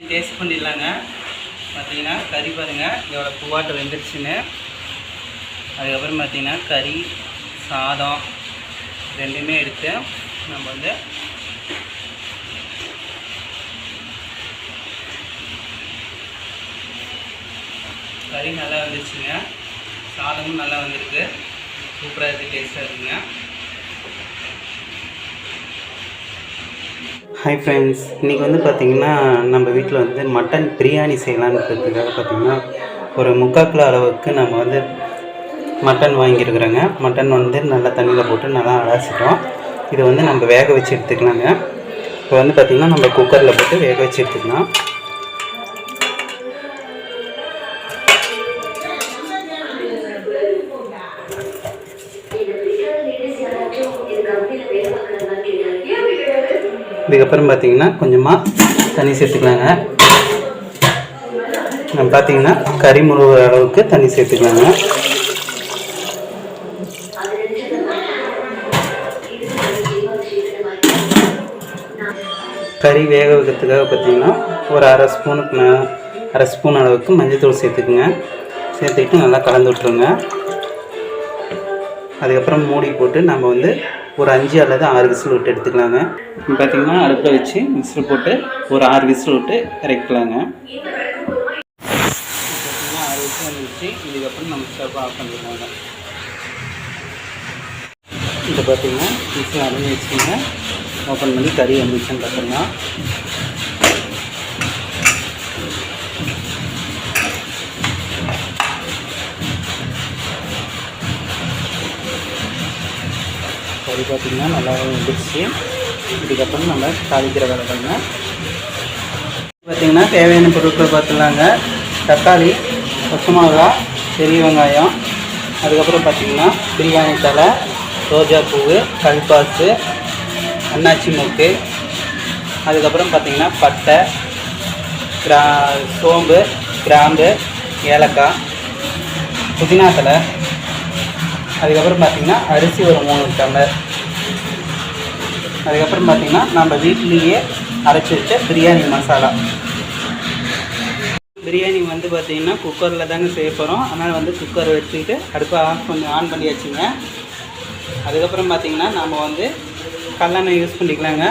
Taste பண்ணிடலாங்க பார்த்தீங்கன்னா கறி பாருங்கள் இதோட பூவாட்டை வெந்துருச்சுன்னு. அதுக்கப்புறம் பார்த்தீங்கன்னா கறி சாதம் ரெண்டுமே எடுத்து நம்ம வந்து கறி நல்லா வந்துருச்சுங்க. சாதமும் நல்லா வந்திருக்கு. சூப்பராக இருக்குது டேஸ்ட்டாக இருக்குங்க. ஹாய் ஃப்ரெண்ட்ஸ் இன்றைக்கி வந்து பார்த்திங்கன்னா நம்ம வீட்டில் வந்து மட்டன் பிரியாணி செய்யலான்றதுக்காக பார்த்திங்கன்னா ஒரு முக்கால் கிலோ அளவுக்கு நம்ம வந்து மட்டன் வாங்கியிருக்கிறோங்க. மட்டன் வந்து நல்லா தண்ணியில் போட்டு நல்லா அலசிட்டோம். இதை வந்து நம்ம வேக வச்சு எடுத்துக்கலாங்க. இப்போ வந்து பார்த்திங்கன்னா நம்ம குக்கரில் போட்டு வேக வச்சு எடுத்துக்கலாம். இதுக்கப்புறம் பார்த்தீங்கன்னா கொஞ்சமாக தண்ணி சேர்த்துக்கலாங்க. நம்ம பார்த்தீங்கன்னா கறி முழுகிற அளவுக்கு தண்ணி சேர்த்துக்கலாங்க. கறி வேக வைக்கிறதுக்காக பார்த்தீங்கன்னா ஒரு அரை ஸ்பூனுக்கு அரை ஸ்பூன் அளவுக்கு மஞ்சள்தூள் சேர்த்துக்குங்க. சேர்த்துக்கிட்டு நல்லா கலந்து விட்ருங்க அதுக்கப்புறம் மூடி போட்டு நம்ம வந்து ஒரு அஞ்சு அல்லது ஆறு விசில் விட்டு எடுத்துக்கலாங்க. பார்த்திங்கன்னா பார்த்தீங்கன்னா அடுப்பில் வச்சு விசில் போட்டு ஒரு ஆறு விசில் விட்டு இறக்கலாங்க பார்த்தீங்கன்னா ஆறு விசில் வந்துச்சு இதுக்கப்புறம் நம்ம ஸ்டவ் ஆஃப் பண்ணிடலாங்க. இப்போ பார்த்தீங்கன்னா விசில் அரைஞ்சி வச்சுக்கோங்க ஓப்பன் பண்ணி கறி வந்துச்சுன்னு பார்த்துருங்க கறி பார்த்திங்கன்னா நல்லாவே வந்துடுச்சு. இதுக்கப்புறம் நம்ம தாளிக்கிற வேலை தாங்க. பார்த்திங்கன்னா தேவையான பொருட்கள் பார்த்துலாங்க தக்காளி பச்சை மிளகா பெரிய வெங்காயம். அதுக்கப்புறம் பார்த்திங்கன்னா பிரியாணி தலை ரோஜா கல்பாசு அன்னாச்சி மூக்கு. அதுக்கப்புறம் பார்த்திங்கன்னா பட்டை கிரா சோம்பு கிராம்பு ஏலக்காய் புதினா தலை அதுக்கப்புறம் பார்த்திங்கன்னா அரிசி ஒரு மூணு டம்ளர். அதுக்கப்புறம் பார்த்திங்கன்னா நம்ம வீட்லேயே அரைச்சி வச்ச பிரியாணி மசாலா. பிரியாணி வந்து பார்த்திங்கன்னா குக்கரில் தாங்க செய்ய போகிறோம் அதனால் வந்து குக்கர் வச்சுக்கிட்டு அடுப்பை ஆஃப் பண்ணி ஆன் பண்ணி வச்சுங்க. அதுக்கப்புறம் பார்த்திங்கன்னா நம்ம வந்து கல்லெண்ணெய் யூஸ் பண்ணிக்கலாங்க.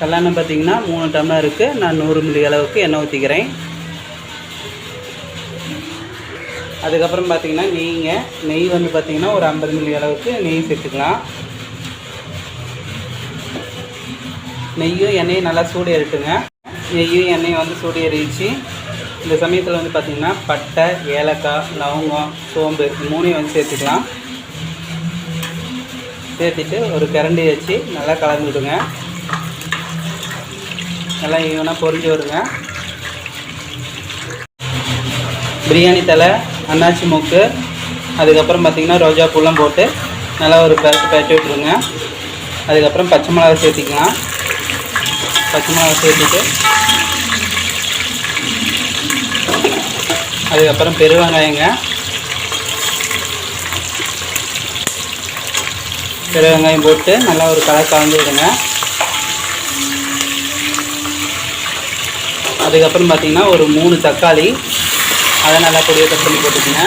கல்லெண்ணெய் பார்த்திங்கன்னா மூணு டம்ளர் இருக்குது நான் நூறு மில்லி அளவுக்கு எண்ணெய் ஊற்றிக்கிறேன் அதுக்கப்புறம் பார்த்தீங்கன்னா நெய்ங்க. நெய் வந்து பார்த்தீங்கன்னா ஒரு ஐம்பது மில்லி அளவுக்கு நெய் சேர்த்துக்கலாம். நெய்யும் எண்ணெயும் நல்லா சூடு ஏறிட்டுங்க. நெய்யும் எண்ணெயும் வந்து சூடு ஏறிடுச்சு. இந்த சமயத்தில் வந்து பார்த்திங்கன்னா பட்டை ஏலக்காய் லவங்கம் சோம்பு மூணையும் வந்து சேர்த்துக்கலாம். சேர்த்துட்டு ஒரு கரண்டி வச்சு நல்லா கலந்து விடுங்க. நல்லா ஈவனாக பொரிஞ்சு வருங்க பிரியாணி தலை அன்னாச்சி மூக்கு. அதுக்கப்புறம் பார்த்திங்கன்னா ரோஜா பூலாம் போட்டு நல்லா ஒரு பேட்டு பேட்டி விட்ருங்க அதுக்கப்புறம் பச்சை மிளகா சேர்த்திக்கலாம். பச்சை மிளகா சேர்த்துட்டு அதுக்கப்புறம் பெருவெங்காயங்க பெருவெங்காயம் போட்டு நல்லா ஒரு கலர் கலந்து விடுங்க. அதுக்கப்புறம் பார்த்திங்கன்னா ஒரு மூணு தக்காளி அதை நல்லா பொடியை கட் பண்ணி போட்டுக்கோங்க.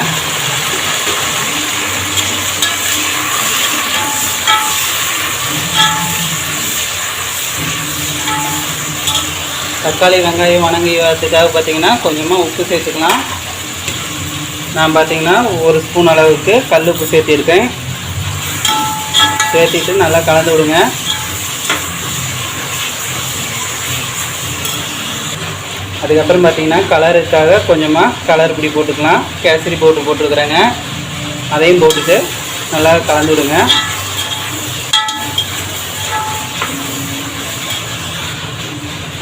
தக்காளி வெங்காயம் வணங்கி வரதுக்காக பார்த்தீங்கன்னா கொஞ்சமாக உப்பு சேர்த்துக்கலாம். நான் பார்த்தீங்கன்னா ஒரு ஸ்பூன் அளவுக்கு கல் உப்பு சேர்த்திருக்கேன். சேர்த்திட்டு நல்லா கலந்து விடுங்க. அதுக்கப்புறம் பார்த்தீங்கன்னா கலருக்காக கொஞ்சமாக கலர் இப்படி போட்டுக்கலாம். கேசரி போட்டு போட்டுருக்குறேங்க. அதையும் போட்டுட்டு நல்லா கலந்து விடுங்க.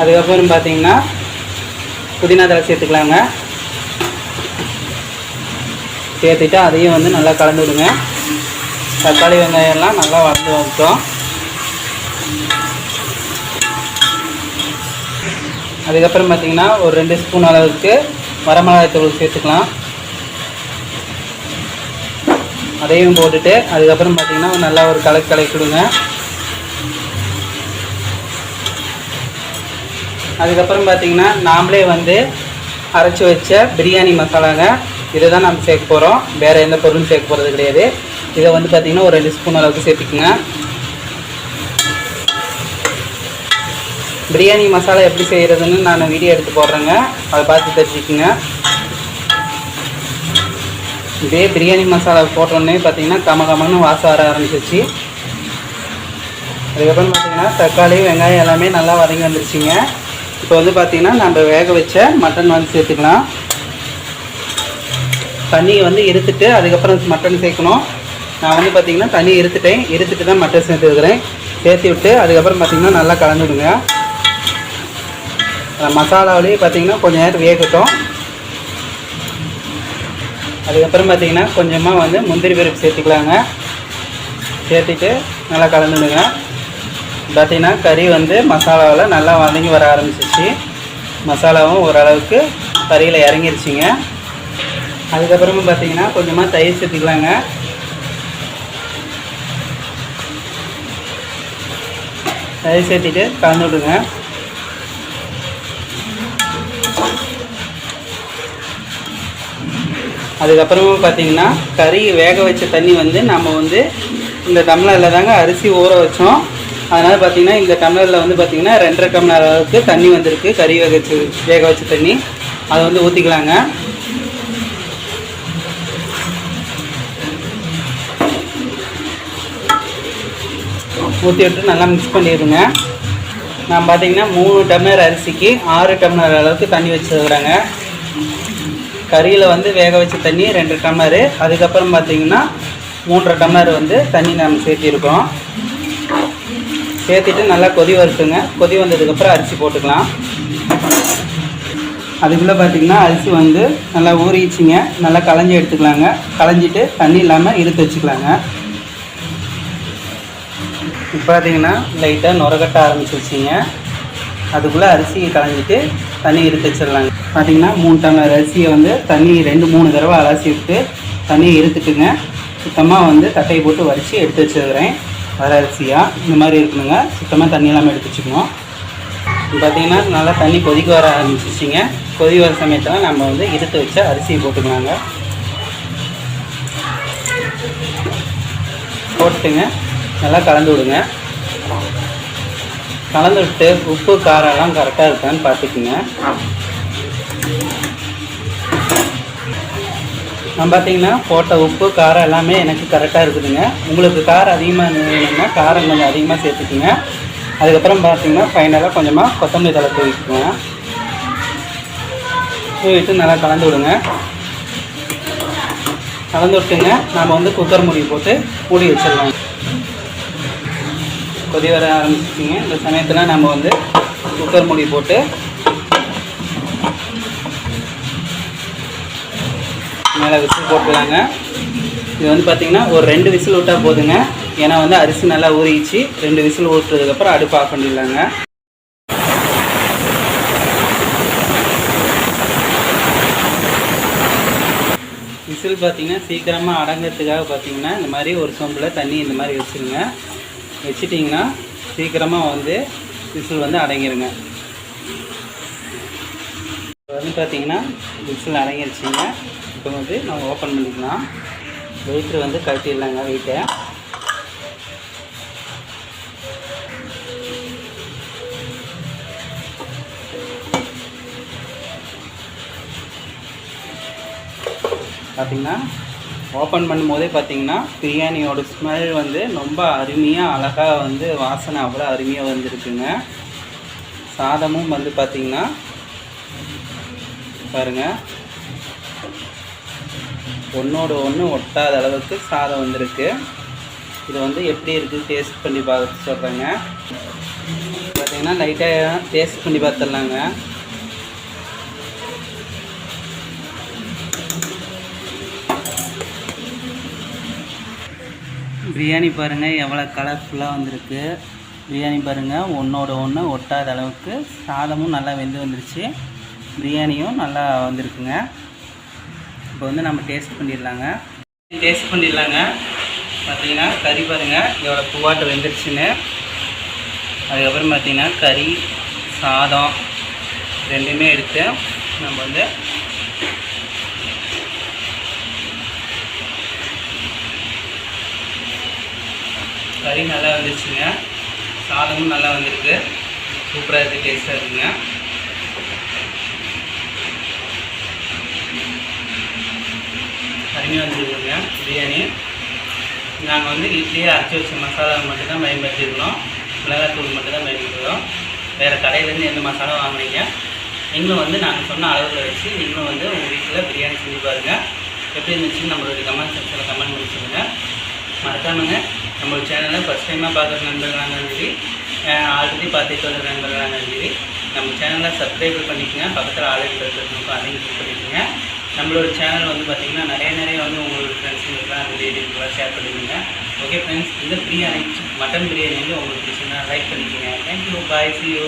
அதுக்கப்புறம் பார்த்தீங்கன்னா புதினா தலை சேர்த்துக்கலாங்க சேர்த்துட்டு அதையும் வந்து நல்லா கலந்து விடுங்க. தக்காளி வெங்காயம்லாம் நல்லா வளர்ந்து வந்துட்டோம். அதுக்கப்புறம் பார்த்தீங்கன்னா ஒரு ரெண்டு ஸ்பூன் அளவுக்கு வரமிளகாய் தூள் சேர்த்துக்கலாம். அதையும் போட்டுட்டு அதுக்கப்புறம் பார்த்தீங்கன்னா நல்லா ஒரு கலக்கு கலக்கிடுங்க அதுக்கப்புறம் பார்த்தீங்கன்னா நாமளே வந்து அரைச்சி வச்ச பிரியாணி மசாலாங்க. இதை தான் நம்ம சேர்க்க போகிறோம் வேறு எந்த பொருளும் சேர்க்க போகிறது கிடையாது. இதை வந்து பார்த்திங்கன்னா ஒரு ரெண்டு ஸ்பூன் அளவுக்கு சேர்த்துக்குங்க. பிரியாணி மசாலா எப்படி செய்கிறதுன்னு நான் வீடியோ எடுத்து போடுறேங்க. அதை பார்த்து தெரிஞ்சுக்குங்க. இதே பிரியாணி மசாலா போட்டோடனே பார்த்தீங்கன்னா கம கமன்னு வாசம் வர ஆரம்பிச்சிச்சு அதுக்கப்புறம் பார்த்தீங்கன்னா தக்காளி வெங்காயம் எல்லாமே நல்லா வதங்கி வந்துருச்சுங்க. இப்போ வந்து பார்த்தீங்கன்னா நம்ம வேக வச்ச மட்டன் வந்து சேர்த்துக்கலாம். தண்ணியை வந்து இருத்துட்டு அதுக்கப்புறம் மட்டன் சேர்க்கணும். நான் வந்து பார்த்திங்கன்னா தண்ணி இருத்துட்டேன் இருத்துட்டு தான் மட்டன் சேர்த்துருக்குறேன் சேர்த்து விட்டு அதுக்கப்புறம் பார்த்திங்கன்னா நல்லா கலந்துடுங்க. மசாலாவிலேயே பார்த்தீங்கன்னா கொஞ்சம் நேரம் வேகட்டும். அதுக்கப்புறம் பார்த்தீங்கன்னா கொஞ்சமாக வந்து முந்திரி பருப்பு சேர்த்துக்கலாங்க. சேர்த்துட்டு நல்லா கலந்துடுங்க. பார்த்தீங்கன்னா கறி வந்து மசாலாவில் நல்லா வதங்கி வர ஆரம்பிச்சிச்சு மசாலாவும் ஓரளவுக்கு கறியில் இறங்கிருச்சிங்க. அதுக்கப்புறமா பார்த்தீங்கன்னா கொஞ்சமாக தயிர் சேர்த்துக்கலாங்க. தயிர் சேர்த்துட்டு கலந்து விடுங்க அதுக்கப்புறமா பார்த்தீங்கன்னா கறி வேக வச்ச தண்ணி வந்து நம்ம வந்து இந்த டம்ளரில் தாங்க அரிசி ஊற வச்சோம். அதனால் பார்த்தீங்கன்னா இந்த டம்ளரில் வந்து பார்த்தீங்கன்னா ரெண்டரை டம்ளர் அளவுக்கு தண்ணி வந்திருக்கு. கறி வேக வச்சு வேக வச்ச தண்ணி. அதை வந்து ஊற்றிக்கலாங்க ஊற்றி விட்டு நல்லா மிக்ஸ் பண்ணிடுங்க. நான் பார்த்தீங்கன்னா மூணு டம்ளர் அரிசிக்கு ஆறு டம்ளர் அளவுக்கு தண்ணி வச்சுருக்குறாங்க. கறியில் வந்து வேக வச்ச தண்ணி ரெண்டு டம்ளரு. அதுக்கப்புறம் பார்த்தீங்கன்னா மூன்றரை டம்ளர் வந்து தண்ணி நம்ம சேர்த்திருக்கோம் சேர்த்துட்டு நல்லா கொதி வறுத்துங்க கொதி வந்ததுக்கப்புறம் அரிசி போட்டுக்கலாம். அதுக்குள்ளே பார்த்தீங்கன்னா அரிசி வந்து நல்லா ஊறிச்சிங்க நல்லா களைஞ்சி எடுத்துக்கலாங்க. களைஞ்சிட்டு தண்ணி இல்லாமல் இருத்து வச்சுக்கலாங்க. இப்போ பார்த்தீங்கன்னா லைட்டாக நுரகட்ட ஆரம்பிச்சிருச்சிங்க. அதுக்குள்ளே அரிசி களைஞ்சிட்டு தண்ணி இருத்து வச்சிடலாங்க. பார்த்தீங்கன்னா மூணு டம்ளர் அரிசியை வந்து தண்ணி ரெண்டு மூணு தடவை அலசி விட்டு தண்ணியை இருத்துட்டுங்க சுத்தமாக வந்து தட்டையை போட்டு வரித்து எடுத்து வச்சுருக்கிறேன். வர அரிசியாக இந்த மாதிரி இருக்கணுங்க. சுத்தமாக தண்ணி இல்லாமல் எடுத்து வச்சுக்கணும். பார்த்தீங்கன்னா நல்லா தண்ணி கொதிக்க வர ஆரம்பிச்சிச்சிங்க கொதி வர சமயத்தில் நம்ம வந்து இருத்து வச்ச அரிசியை போட்டுக்கலாங்க. போட்டுங்க நல்லா கலந்து விடுங்க. கலந்து விட்டு உப்பு காரம்லாம் கரெக்டாக இருக்கான்னு பார்த்துக்குங்க. நான் பார்த்தீங்கன்னா போட்ட உப்பு காரம் எல்லாமே எனக்கு கரெக்டாக இருக்குதுங்க. உங்களுக்கு காரம் அதிகமாக வேணும்னா காரம் கொஞ்சம் அதிகமாக சேர்த்துக்குங்க. அதுக்கப்புறம் பார்த்தீங்கன்னா ஃபைனலாக கொஞ்சமாக கொத்தமல்லி தலை தூவிக்குங்க தூவிட்டு நல்லா கலந்து விடுங்க. கலந்து விட்டுங்க. நாம் வந்து குக்கர் மூடி போட்டு மூடி வச்சிடலாம். கொதி வர ஆரம்பிச்சிச்சிங்க இந்த சமயத்தில் நம்ம வந்து குக்கர் மூடி போட்டு மேலே விசில் போட்டுக்கலாங்க. இது வந்து பார்த்திங்கன்னா ஒரு ரெண்டு விசில் விட்டால் போதுங்க. ஏன்னா வந்து அரிசி நல்லா ஊறிச்சு ரெண்டு விசில் ஊற்றுறதுக்கப்புறம் அடுப்பு ஆஃப் பண்ணிடலாங்க. விசில் பார்த்தீங்கன்னா சீக்கிரமாக அடங்கிறதுக்காக பார்த்தீங்கன்னா இந்த மாதிரி ஒரு சொம்பில் தண்ணி இந்த மாதிரி வச்சுருங்க. வச்சிட்டிங்கன்னா சீக்கிரமாக வந்து விசில் வந்து அடங்கிருங்க. இப்போ வந்து பார்த்தீங்கன்னா விசில் அடங்கிடுச்சிங்க இப்போ வந்து நம்ம ஓப்பன் பண்ணிக்கலாம். வெயிட்டு வந்து கழட்டிடலாங்க வெயிட்டை பார்த்தீங்கன்னா ஓப்பன் பண்ணும்போதே பார்த்தீங்கன்னா பிரியாணியோட ஸ்மெல் வந்து ரொம்ப அருமையாக அழகாக வந்து வாசனை அவ்வளோ அருமையாக வந்திருக்குங்க. சாதமும் வந்து பார்த்தீங்கன்னா பாருங்கள் ஒன்றோட ஒன்று ஒட்டாத அளவுக்கு சாதம் வந்திருக்கு. இது வந்து எப்படி இருக்குது டேஸ்ட் பண்ணி பார்த்து சொல்கிறேங்க பார்த்தீங்கன்னா லைட்டாக டேஸ்ட் பண்ணி பார்த்துடலாங்க. பிரியாணி பாருங்கள் எவ்வளோ கலர்ஃபுல்லாக வந்திருக்கு. பிரியாணி பாருங்கள் ஒன்றோட ஒன்று ஒட்டாத அளவுக்கு சாதமும் நல்லா வெந்து வந்துருச்சு. பிரியாணியும் நல்லா வந்திருக்குங்க. இப்போ வந்து நம்ம டேஸ்ட் பண்ணிடலாங்க. டேஸ்ட் பண்ணிடலாங்க. பார்த்தீங்கன்னா கறி பாருங்கள் எவ்வளோ பூவாட்டு வெந்துருச்சுன்னு. அதுக்கப்புறம் பார்த்திங்கன்னா கறி சாதம் ரெண்டுமே எடுத்து நம்ம வந்து கறி நல்லா வந்துருச்சுங்க. சாதமும் நல்லா வந்திருக்கு. சூப்பராக இருக்குது டேஸ்ட்டாக இருக்குங்க. அருமையாக வந்துருக்குங்க பிரியாணி. நாங்கள் வந்து வீட்லேயே அரைச்சி வச்ச மசாலா மட்டும்தான் பயன்படுத்திருக்கிறோம். மிளகாத்தூள் மட்டும்தான் பயன்படுத்துகிறோம் வேறு கடையிலேருந்து எந்த மசாலா வாங்கினீங்க. நீங்களும் வந்து நாங்கள் சொன்ன அளவில் வச்சு நீங்களும் வந்து உங்கள் வீட்டில் பிரியாணி செஞ்சு பாருங்கள் எப்படி இருந்துச்சுன்னு நம்மளுடைய கமெண்ட் செக்ஷனில் கமெண்ட் பண்ணி சொல்லுங்கள் மறக்காமங்க. நம்மளோட சேனலை ஃபஸ்ட் டைமாக பார்க்குற நண்பர்களாக சரி ஆல்ரெடி பார்த்துட்டு வர நண்பர்களாக சரி நம்ம சேனலை சப்ஸ்கிரைப் பண்ணிக்கோங்க. பக்கத்தில் ஆல்ரெடி இருக்கிறதுக்கும் அதையும் கிளிக் பண்ணிக்கோங்க. நம்மளோட சேனல் வந்து பார்த்திங்கன்னா நிறைய நிறைய வந்து உங்களோட ஃப்ரெண்ட்ஸுங்களுக்குலாம் ரிலேட்டிவ்ஸ்லாம் ஷேர் பண்ணிக்கோங்க ஓகே ஃப்ரெண்ட்ஸ் இந்த பிரியாணி மட்டன் பிரியாணி வந்து உங்களுக்கு பிடிச்சிருந்தா லைக் பண்ணிக்கோங்க. Thank you bye C you